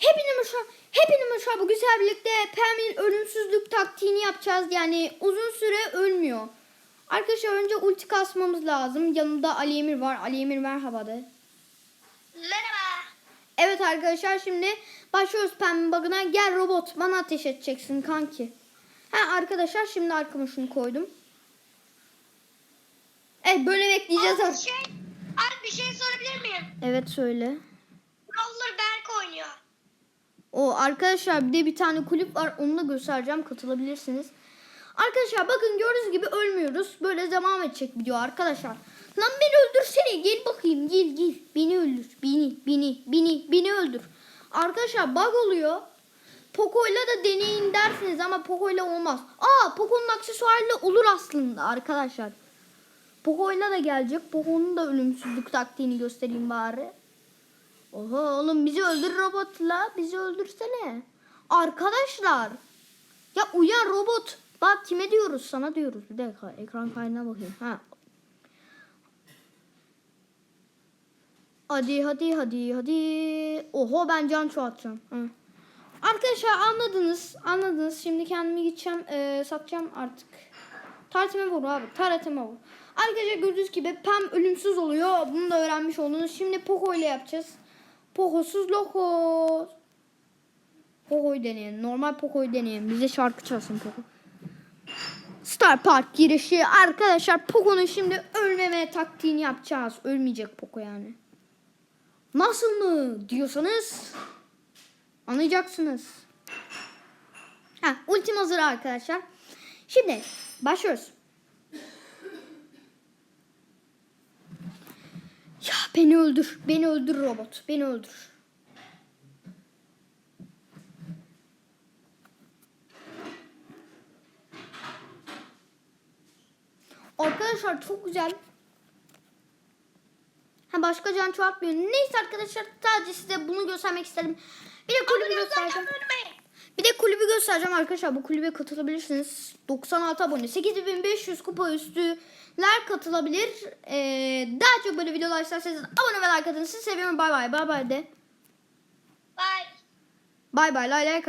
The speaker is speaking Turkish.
Hepiniz şu hepiniz şu bu güzel birlikte Pam'in ölümsüzlük taktiğini yapacağız. Yani uzun süre ölmüyor. Arkadaşlar önce ulti kasmamız lazım. Yanında Ali Emir var. Ali Emir merhaba de. Merhaba. Evet arkadaşlar şimdi başlıyoruz Pam'in bug'ına. Gel robot bana ateş edeceksin kanki. Ha arkadaşlar şimdi arkama şunu koydum. Evet böyle bekleyeceğiz Abi, artık. şey, abi bir şey sorabilir miyim? Evet söyle. Brawler oynuyor. O arkadaşlar bir de bir tane kulüp var. Onu da göstereceğim. Katılabilirsiniz. Arkadaşlar bakın gördüğünüz gibi ölmüyoruz. Böyle devam edecek video arkadaşlar. Lan beni öldürsene. Gel bakayım. Gel gel. Beni öldür. Beni beni beni beni öldür. Arkadaşlar bug oluyor. Poco'yla da deneyin dersiniz ama Poco'yla olmaz. Aa Poco'nun aksesuarıyla olur aslında arkadaşlar. Poco'yla da gelecek. Poco'nun da ölümsüzlük taktiğini göstereyim bari. Oha oğlum bizi öldür robotla. Bizi öldürsene. Arkadaşlar. Ya uyan robot. Bak kime diyoruz? Sana diyoruz. Bir dakika ekran kaydına bakayım. Ha. Hadi hadi hadi hadi. Oho ben can çoğaltacağım. Hı. Arkadaşlar anladınız. Anladınız. Şimdi kendimi gideceğim. eee, satacağım artık. Taratime vur abi. Taratime vur. Arkadaşlar gördüğünüz gibi Pam ölümsüz oluyor. Bunu da öğrenmiş oldunuz. Şimdi Poco ile yapacağız. Poco'suz Loco. Poco'yu deneyelim. Normal Poco'yu deneyelim. Bize şarkı çalsın Poco. Star Park girişi. Arkadaşlar Poco'nun şimdi ölmeme taktiğini yapacağız. Ölmeyecek Poco yani. Nasıl mı diyorsanız anlayacaksınız. Ha, ultim hazır arkadaşlar. Şimdi başlıyoruz. Ya beni öldür. Beni öldür robot. Beni öldür. Arkadaşlar çok güzel. Ha başka can çoğaltmıyor. Neyse arkadaşlar sadece size bunu göstermek istedim. Bir de kulübü göstereceğim. Bir de kulübü göstereceğim arkadaşlar. Bu kulübe katılabilirsiniz. 96 abone. 8500 kupa üstüler katılabilir. Ee, daha çok böyle videolar isterseniz abone ve like atın. Sizi seviyorum. Bay bay. Bay bay de. Bye. Bay bay. Lay lay.